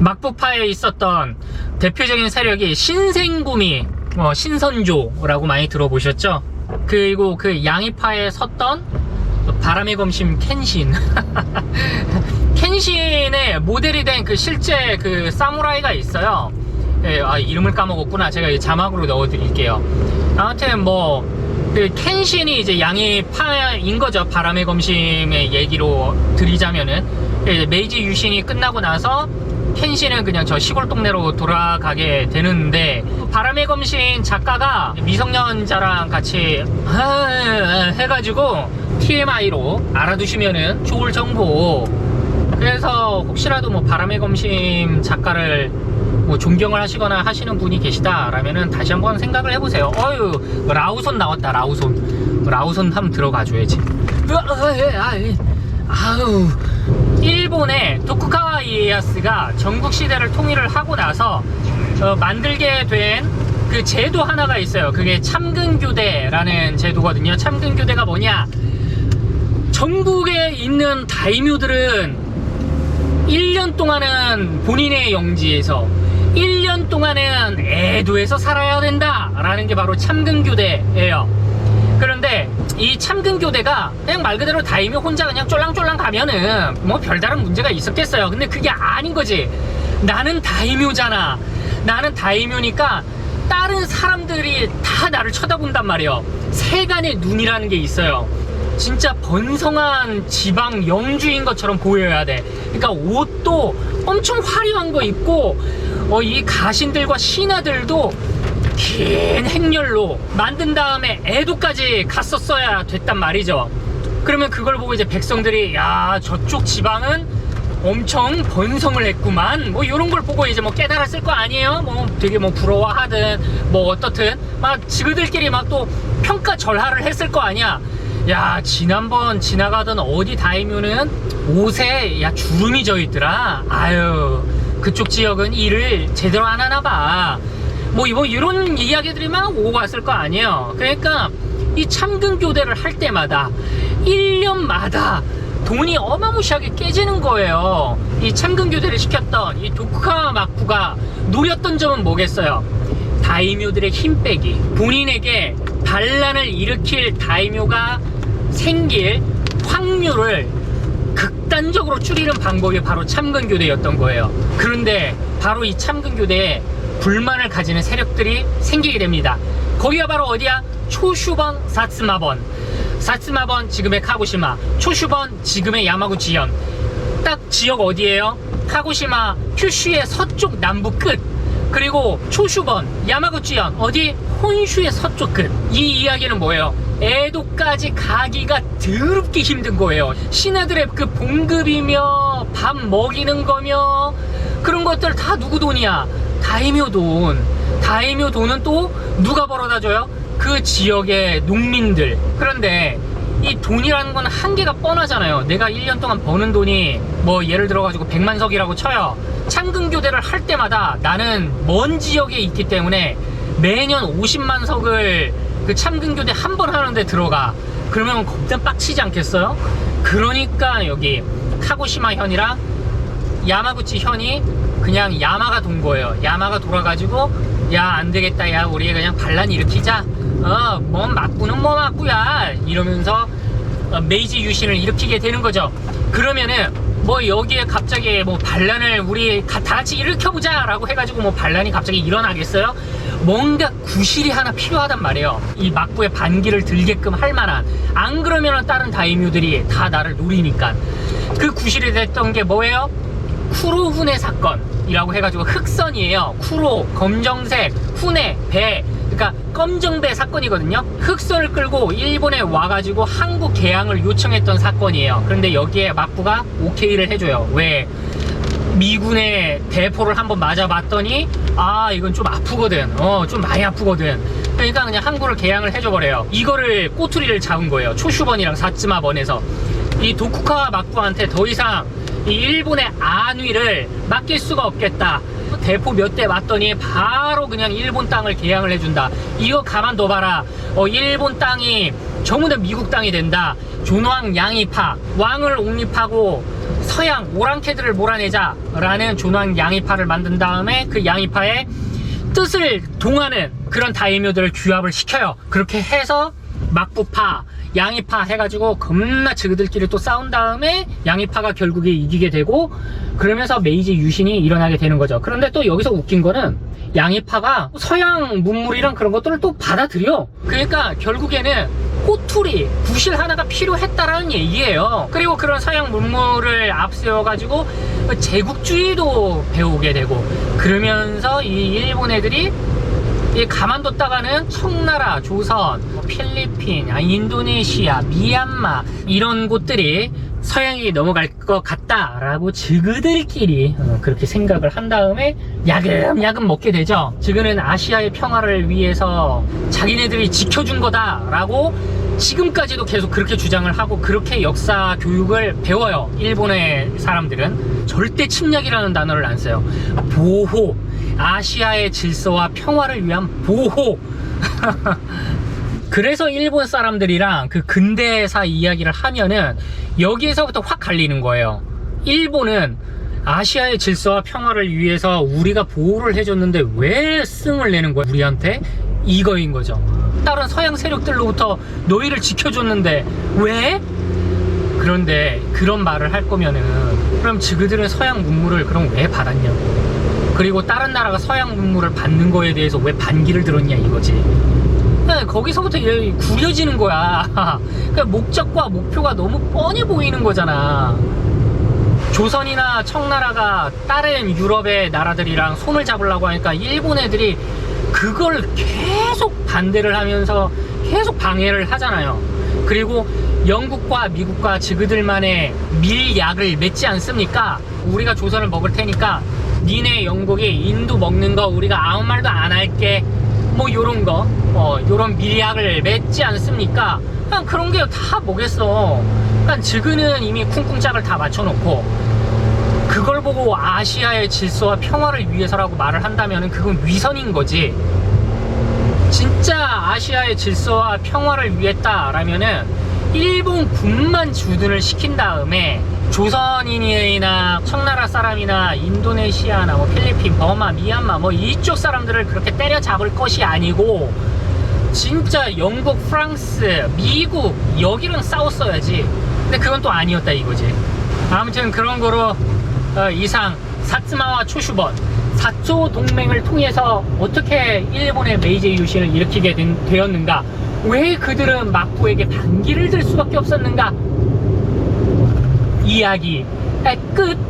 막부파에 있었던 대표적인 세력이 신생구미, 어, 신선조라고 많이 들어보셨죠? 그리고 그 양이파에 섰던 바람의 검심 켄신. 켄신의 모델이 된 그 실제 그 사무라이가 있어요. 예, 아, 이름을 까먹었구나. 제가 이 자막으로 넣어드릴게요. 아무튼 뭐, 그 켄신이 이제 양이파인 거죠. 바람의 검심의 얘기로 드리자면은. 예, 메이지 유신이 끝나고 나서 켄신은 그냥 저 시골 동네로 돌아가게 되는데 바람의 검신 작가가 미성년자랑 같이 아, 해가지고 TMI로 알아두시면은 좋을 정보 그래서 혹시라도 뭐 바람의 검심 작가를 뭐 존경을 하시거나 하시는 분이 계시다라면은 다시 한번 생각을 해보세요. 어유 라우손 나왔다 라우손 라우손 한번 들어가줘야지. 아우 일본의 도쿠가와 이에야스가 전국 시대를 통일을 하고 나서 어, 만들게 된 그 제도 하나가 있어요. 그게 참근교대라는 제도거든요. 참근교대가 뭐냐? 전국에 있는 다이묘들은 1년 동안은 본인의 영지에서 1년 동안은 애도에서 살아야 된다라는 게 바로 참근교대예요. 그런데 이 참근교대가 그냥 말 그대로 다이묘 혼자 그냥 쫄랑쫄랑 가면은 뭐 별다른 문제가 있었겠어요. 근데 그게 아닌 거지. 나는 다이묘잖아. 나는 다이묘니까 다른 사람들이 다 나를 쳐다본단 말이에요. 세간의 눈이라는 게 있어요. 진짜 번성한 지방 영주인 것처럼 보여야 돼. 그러니까 옷도 엄청 화려한 거 입고 어, 이 가신들과 신하들도 긴 행렬로 만든 다음에 애도까지 갔었어야 됐단 말이죠. 그러면 그걸 보고 이제 백성들이 야 저쪽 지방은 엄청 번성을 했구만. 뭐 이런 걸 보고 이제 뭐 깨달았을 거 아니에요? 뭐 되게 뭐 부러워하든 뭐 어떻든 막 지그들끼리 막 또 평가 절하를 했을 거 아니야. 야 지난번 지나가던 어디 다이묘는 옷에 야 주름이 져 있더라. 아유 그쪽 지역은 일을 제대로 안 하나 봐 뭐뭐 이런 이야기들이 막 오고 갔을 거 아니에요 그러니까 이 참근 교대를 할 때마다 1년마다 돈이 어마무시하게 깨지는 거예요. 이 참근 교대를 시켰던 이 도쿠가와 마쿠가 노렸던 점은 뭐겠어요? 다이묘들의 힘 빼기. 본인에게 반란을 일으킬 다이묘가 생길 확률을 극단적으로 줄이는 방법이 바로 참근 교대였던 거예요. 그런데 바로 이 참근 교대에 불만을 가지는 세력들이 생기게 됩니다. 거기가 바로 어디야? 초슈번 사츠마번. 사츠마번 지금의 카고시마, 초슈번 지금의 야마구치현. 딱 지역 어디예요? 카고시마 큐슈의 서쪽 남부 끝. 그리고 초슈번 야마구치현 어디? 혼슈의 서쪽 끝. 이 이야기는 뭐예요? 에도까지 가기가 더럽게 힘든 거예요. 신하들의 그 봉급이며 밥 먹이는 거며 그런 것들 다 누구 돈이야? 다이묘 돈. 다이묘 돈은 또 누가 벌어다 줘요? 그 지역의 농민들. 그런데 이 돈이라는 건 한계가 뻔하잖아요. 내가 1년 동안 버는 돈이 뭐 예를 들어가지고 100만석이라고 쳐요. 창근교대를 할 때마다 나는 먼 지역에 있기 때문에 매년 50만석을 그 참근교대 한 번 하는데 들어가. 그러면 겁나 빡치지 않겠어요? 그러니까 여기 카고시마 현이랑 야마구치 현이 그냥 야마가 돈 거예요. 야마가 돌아가지고 야 안 되겠다 야 우리 그냥 반란 일으키자. 어뭐 맞구는 뭐 맞구야 이러면서 어, 메이지 유신을 일으키게 되는 거죠. 그러면은 뭐 여기에 갑자기 뭐 반란을 우리 가- 다 같이 일으켜보자라고 해가지고 뭐 반란이 갑자기 일어나겠어요? 뭔가 구실이 하나 필요하단 말이에요. 이 막부의 반기를 들게끔 할 만한. 안 그러면은 다른 다이묘들이 다 나를 노리니까. 그 구실이 됐던 게 뭐예요? 쿠로 훈의 사건이라고 해가지고 흑선이에요. 쿠로, 검정색, 훈의 배. 그러니까 검정배 사건이거든요. 흑선을 끌고 일본에 와가지고 한국 개항을 요청했던 사건이에요. 그런데 여기에 막부가 오케이를 해줘요. 왜? 미군의 대포를 한번 맞아봤더니 아 이건 좀 아프거든 어 좀 많이 아프거든 그러니까 그냥 항구를 개항을 해줘버려요 이거를 꼬투리를 잡은 거예요 초슈번이랑 사츠마번에서 이 도쿠카 막부한테 더 이상 이 일본의 안위를 맡길 수가 없겠다. 대포 몇 대 맞더니 바로 그냥 일본 땅을 개항을 해준다. 이거 가만둬봐라. 어 일본 땅이 전부 다 미국 땅이 된다. 존왕 양이파 왕을 옹립하고 서양 오랑캐들을 몰아내자라는 존왕 양이파를 만든 다음에 그 양이파의 뜻을 동하는 그런 다이묘들을 규합을 시켜요. 그렇게 해서 막부파, 양이파 해가지고 겁나 지그들끼리 또 싸운 다음에 양이파가 결국에 이기게 되고 그러면서 메이지 유신이 일어나게 되는 거죠. 그런데 또 여기서 웃긴 거는 양이파가 서양 문물이랑 그런 것들을 또 받아들여. 그러니까 결국에는 꼬투리, 구실 하나가 필요했다라는 얘기예요. 그리고 그런 서양 문물을 앞세워가지고 제국주의도 배우게 되고 그러면서 이 일본 애들이 이 가만뒀다가는 청나라, 조선, 뭐 필리핀, 아, 인도네시아, 미얀마 이런 곳들이 서양이 넘어갈 것 같다라고 지그들끼리 어, 그렇게 생각을 한 다음에 야금야금 먹게 되죠. 지그는 아시아의 평화를 위해서 자기네들이 지켜준 거다라고 지금까지도 계속 그렇게 주장을 하고 그렇게 역사 교육을 배워요. 일본의 사람들은 절대 침략이라는 단어를 안 써요. 보호, 아시아의 질서와 평화를 위한 보호. 그래서 일본 사람들이랑 그 근대사 이야기를 하면은 여기에서부터 확 갈리는 거예요. 일본은 아시아의 질서와 평화를 위해서 우리가 보호를 해줬는데 왜 승을 내는 거야 우리한테 이거인 거죠. 다른 서양 세력들로부터 너희를 지켜줬는데 왜? 그런데 그런 말을 할 거면은 그럼 지그들은 서양 문물을 그럼 왜 받았냐고. 그리고 다른 나라가 서양 문물을 받는 거에 대해서 왜 반기를 들었냐 이거지. 네, 거기서부터 구려지는 거야. 그러니까 목적과 목표가 너무 뻔히 보이는 거잖아. 조선이나 청나라가 다른 유럽의 나라들이랑 손을 잡으려고 하니까 일본 애들이 그걸 계속 반대를 하면서 계속 방해를 하잖아요. 그리고 영국과 미국과 지그들만의 밀약을 맺지 않습니까? 우리가 조선을 먹을 테니까 니네 영국이 인도 먹는 거 우리가 아무 말도 안 할게. 뭐 요런 거, 어, 요런 밀약을 맺지 않습니까? 그냥 그런 게 다 뭐겠어. 그냥 지그는 이미 쿵쿵짝을 다 맞춰놓고 그걸 보고 아시아의 질서와 평화를 위해서라고 말을 한다면 그건 위선인 거지. 진짜 아시아의 질서와 평화를 위했다라면은 일본 군만 주둔을 시킨 다음에 조선인이나 청나라 사람이나 인도네시아나 뭐 필리핀, 버마, 미얀마 뭐 이쪽 사람들을 그렇게 때려잡을 것이 아니고 진짜 영국, 프랑스, 미국 여기랑 싸웠어야지. 근데 그건 또 아니었다 이거지. 아무튼 그런 거로 어, 이상 사츠마와 초슈번 사초 동맹을 통해서 어떻게 일본의 메이지 유신을 일으키게 된, 되었는가? 왜 그들은 막부에게 반기를 들 수밖에 없었는가? 이야기 끝.